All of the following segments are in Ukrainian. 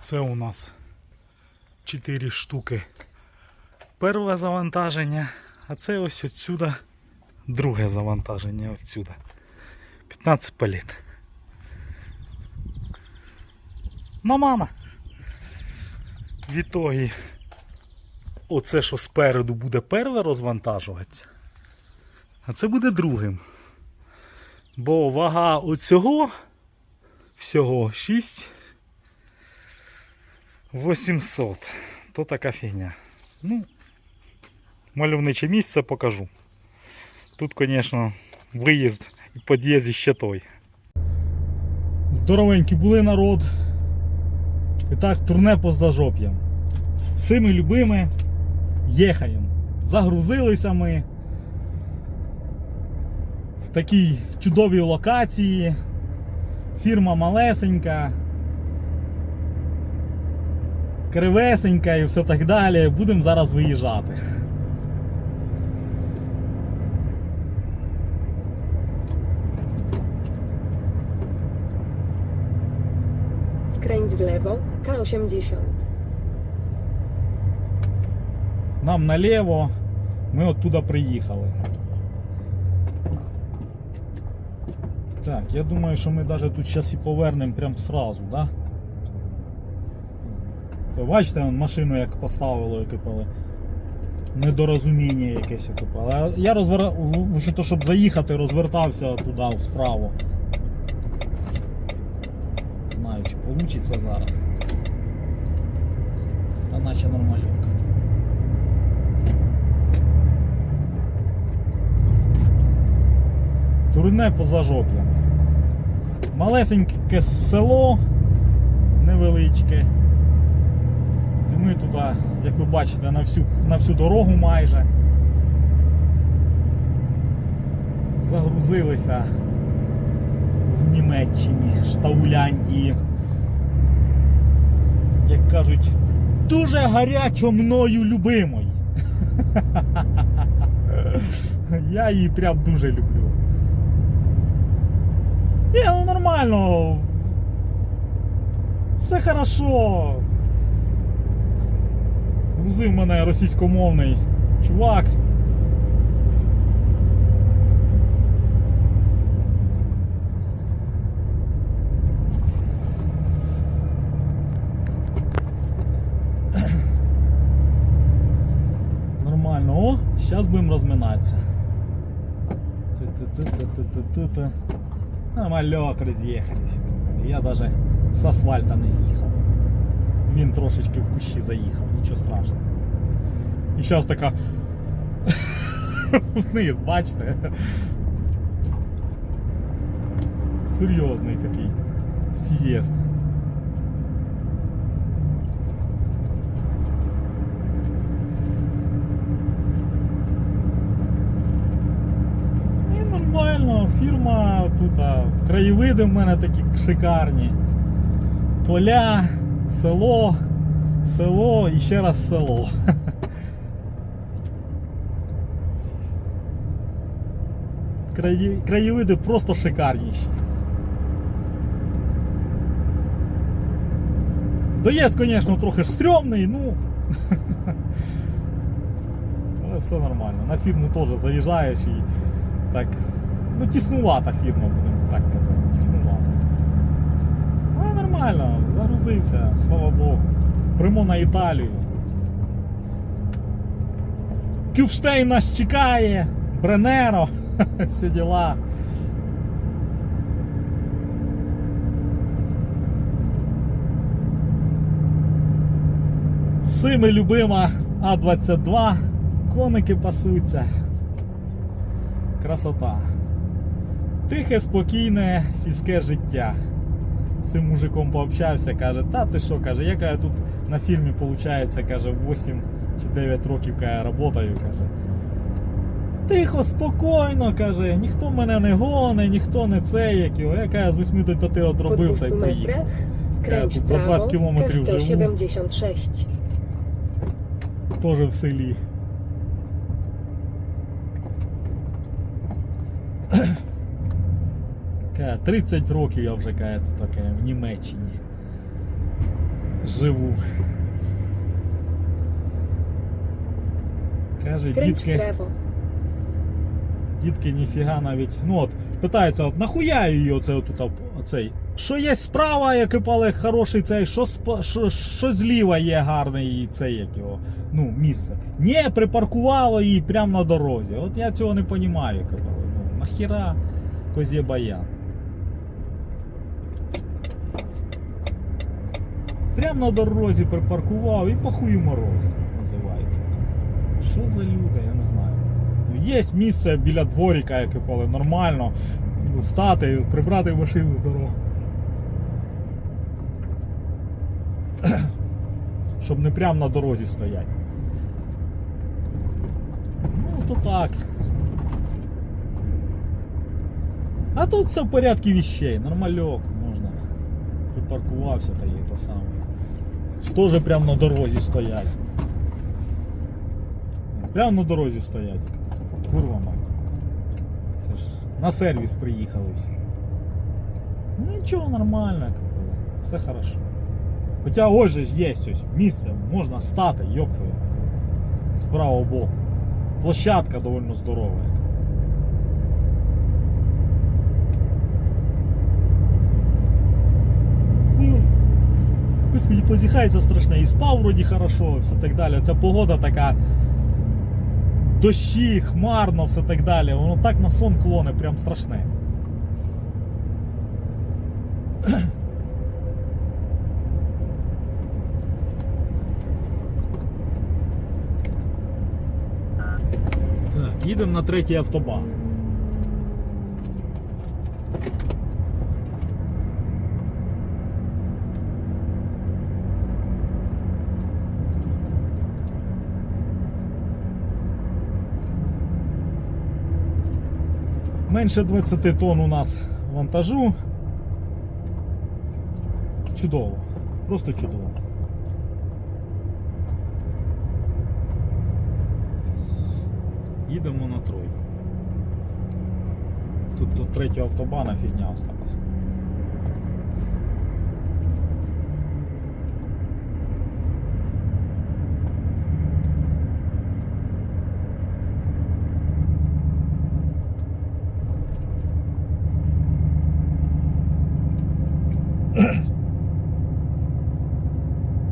Це у нас 4 штуки. Перше завантаження, а це ось отсюда друге завантаження отсюда. 15 палет. Мамана. В ітогі оце, що спереду буде перше розвантажуватися, а це буде другим. Бо вага оцього всього 6 800. То така фігня. Ну, мальовниче місце покажу. Тут, звісно, виїзд і під'їзд ще той. Здоровенькі були народ. І так, турне по зажоп'ям. Всіми любими їхаємо. Загрузилися ми в такій чудовій локації. Фірма малесенька, кривесенька і все так далі. Будемо зараз виїжджати. Skręć w lewo, K80. Нам наліво, ми оттуда приїхали. Так, я думаю, що ми навіть тут зараз і повернемо прям сразу, да? То бачите, машину як поставило, екипали. Недорозуміння якесь екипали. Я розвер... в- в- то, щоб заїхати, розвертався туди вправо. Не знаю, чи вийде зараз. Та наче нормальок. Турне позажоп'я. Малесеньке село невеличке. Ми туди, як ви бачите, на всю, на всю дорогу майже. Загрузилися в Німеччині, Штауляндії. Як кажуть, дуже гарячо мною любимой. Я її прям дуже люблю. Ні, ну нормально. Все хорошо. Грузив мене російськомовний чувак. Нормально. О, зараз будемо розминатися. Ти-ти-ти-ти-ти-ти-ти. Нормальок роз'їхались. Я даже з асфальта не з'їхав. Він трошечки в кущі заїхав, нічого страшного. І зараз така. Вниз, бачите? Серйозний такий с'їзд. І нормально, фірма тут, а, краєвиди в мене такі шикарні. Поля, село, Село і раз село. Краї, краєвиди просто шикарніші. Доїзд, звісно, трохи ж стрьомний, ну. Але все нормально. На фірму теж заїжджаєш і так. Ну, тіснувата фірма, будемо так казати. Тіснувата. Але нормально, загрузився, слава Богу. Прямо на Італію. Кюфштейн нас чекає, Бренеро, всі діла. Всіми любима А22. Коники пасуться. Красота. Тихе, спокійне сільське життя. З цим мужиком пообщався, каже, та ти що, каже, я каже, тут на фірмі, виходить, каже, 8 чи 9 років каже, работаю, каже. Тихо, спокійно, каже, ніхто мене не гоне, ніхто не це, як його. Я каже, з 8 до 5 от Po робив та й поїхав. тут w 20 kilometrów живу. K176. Теж в селі. Каже, 30 років я вже каже, таке в Німеччині. живу. Каже, дітки, дітки ніфіга навіть. Ну от, питається, от нахуя її оце отут, оцей. Що є справа, як і хороший цей, що, що, що зліва є гарний цей, як його, ну, місце. Ні, припаркувало її прямо на дорозі. От я цього не розумію, як. Ну, нахіра козє баян. Прямо на дорозі припаркував і похую мороз називається. Що за люди, я не знаю. Ну, є місце біля дворіка, яке поле нормально. Ну, стати, прибрати машину з дороги. Щоб не прямо на дорозі стоять. Ну, то так. А тут все в порядку вещей, нормальок, можна. Припаркувався та є те саме. Теж прямо на дорозі стоять. Прямо на дорозі стоять. Курва мать. Це ж на сервіс приїхали всі. Ну нічого, нормально, як було. все хорошо. Хоча ось же ж є ось місце, можна стати, йоп твою. З правого боку. Площадка доволі здорова. Господи, позіхається страшне, і спав вроді хорошо, все так далі. Ця погода така. Дощі, хмарно, все так далі. Воно так на сон клоне, прям страшне. Так, їдемо на третій автобан. Менше 20 тонн у нас вантажу. Чудово. Просто чудово. Їдемо на тройку. Тут до третього автобана фігня осталась.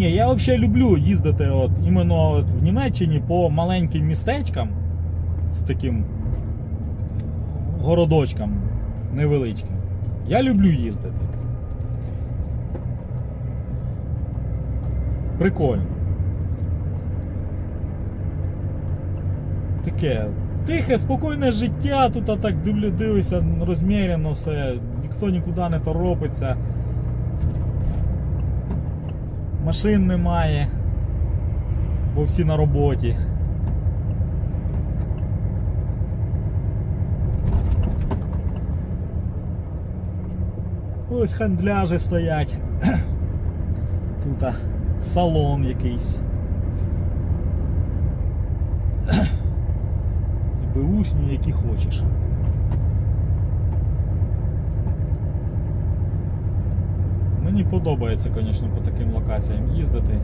Ні, я взагалі люблю їздити от, іменно от в Німеччині по маленьким містечкам з таким городочкам невеличким. Я люблю їздити. Прикольно. Таке тихе, спокійне життя, тут а так дивлю, дивишся, розміряно все, ніхто нікуди не торопиться. Машин немає, бо всі на роботі. Ось хандляжі стоять. Тут а, салон якийсь. І беушні, які хочеш. Мені подобається, звісно, по таким локаціям їздити.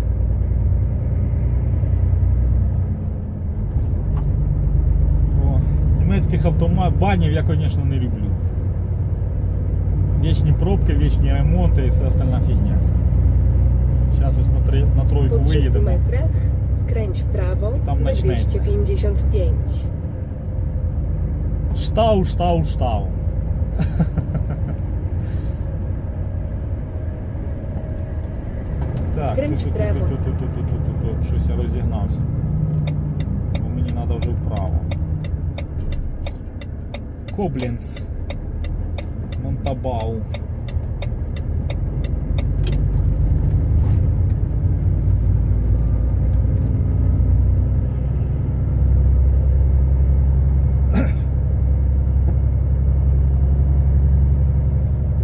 О, німецьких автобанів я, звісно, не люблю. Вічні пробки, вічні ремонти і все остальна фігня. Зараз ось на, три, на тройку Po 300 виїдемо. skręć w prawo Tam na 255. Штау, штау, штау. Так, Скринь тут, тут, вправо. тут, тут, тут, тут, тут, тут, тут, щось я розігнався. Бо мені треба вже вправо. Коблінц. Монтабау.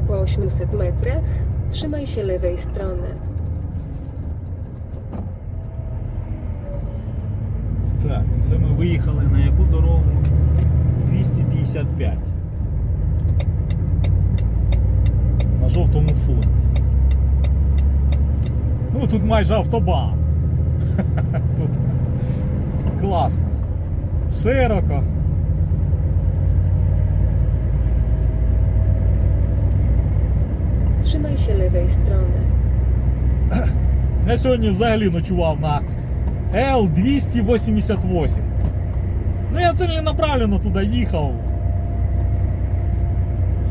Po 800 metrach trzymaj się lewej strony. Так, це ми виїхали на яку дорогу? 255. На жовтому фоні. Ну тут майже автобан. Тут класно. Широко. Trzymaj się lewej strony. Я сьогодні взагалі ночував на L288. Ну я ціленаправленно туди їхав.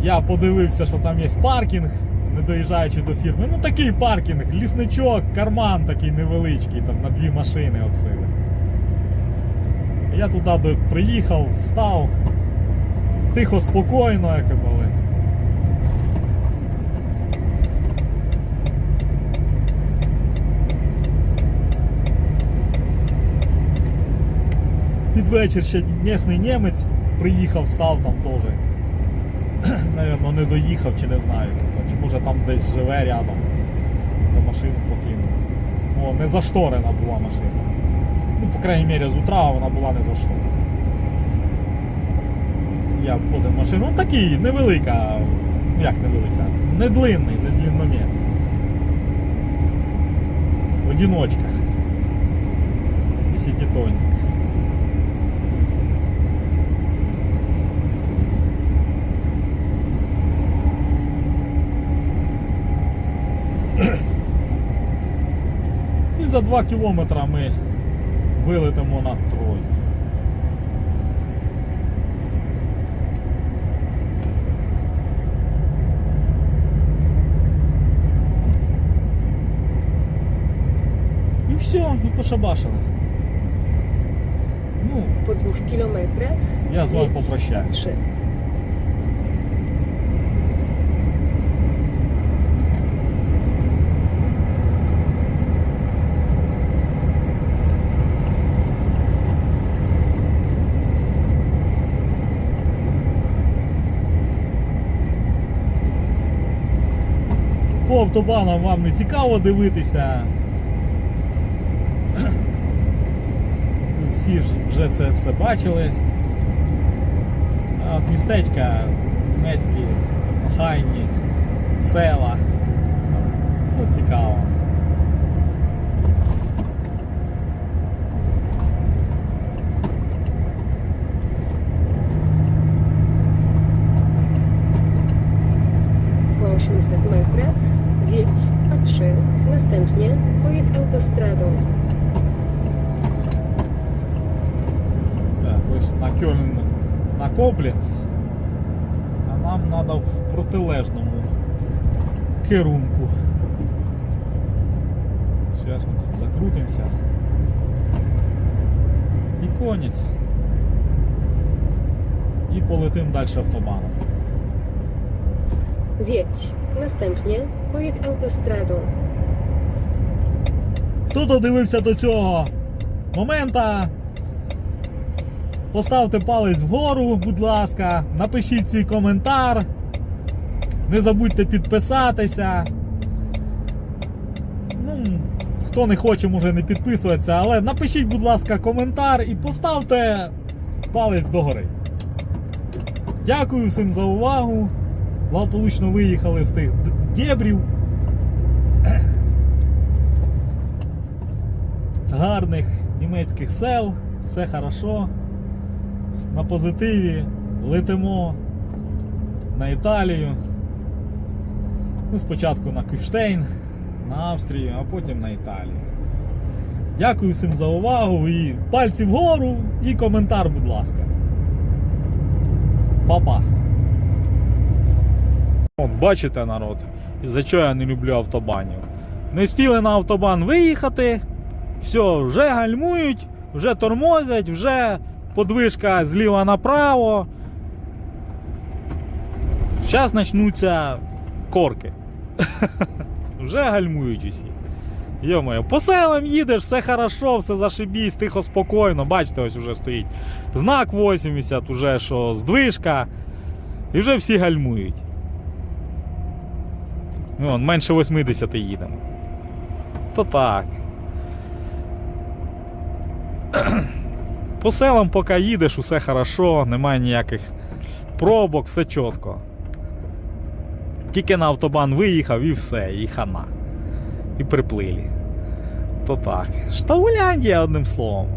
Я подивився, що там є паркінг, не доїжджаючи до фірми. Ну такий паркінг, лісничок, карман такий невеличкий, там на дві машини от. Я туди приїхав, встав. Тихо, спокійно, як і були. Під вечір ще місний німець приїхав, став там теж. Навірно, не доїхав чи не знаю. Чи може там десь живе рядом. То машину покинув. О, не зашторена була машина. Ну, по крайній мірі, з утра вона була не зашторена. Я обходив машину. Ну такий, невелика. Як невелика? Не длинний, не длинномір. Одіночка. Десятитонник. За 2 кілометри ми вилетимо на Трой. І все, і пошабашили. Ну, Po dwóch kilometrach я з вами попрощаюсь. Автобанам вам не цікаво дивитися. Всі ж вже це все бачили. От містечка німецькі, охайні, села. Ну, цікаво. Po 800 metrach zjedź A3. Następnie pojedź autostradą. Так, ось на Кьольн на Кобленц. А нам треба в протилежному керунку. Зараз ми тут закрутимося. І конець. І полетим далі автобаном. Zjedź. Następnie pojedź autostradą. Хто додивився до цього момента? Поставте палець вгору, будь ласка, напишіть свій коментар. Не забудьте підписатися. Ну, хто не хоче, може не підписуватися, але напишіть, будь ласка, коментар і поставте палець догори. Дякую всім за увагу. Благополучно виїхали з тих дєбрів. Гарних німецьких сел, все хорошо. На позитиві летимо на Італію. Ну, спочатку на Кюштейн, на Австрію, а потім на Італію. Дякую всім за увагу і пальці вгору і коментар, будь ласка. Па-па. От, бачите, народ, за що я не люблю автобанів. Не спіли на автобан виїхати, все, вже гальмують, вже тормозять, вже подвижка зліва направо. Зараз почнуться корки. вже гальмують усі. Йо-моє, по селам їдеш, все хорошо, все зашибісь, тихо, спокійно. Бачите, ось уже стоїть знак 80, уже що здвижка. І вже всі гальмують. Вон, менше 80 їдемо. То так. По селам, поки їдеш, усе хорошо, немає ніяких пробок, все чітко. Тільки на автобан виїхав і все, і хана. і приплилі. То так. Штауляндія, одним словом.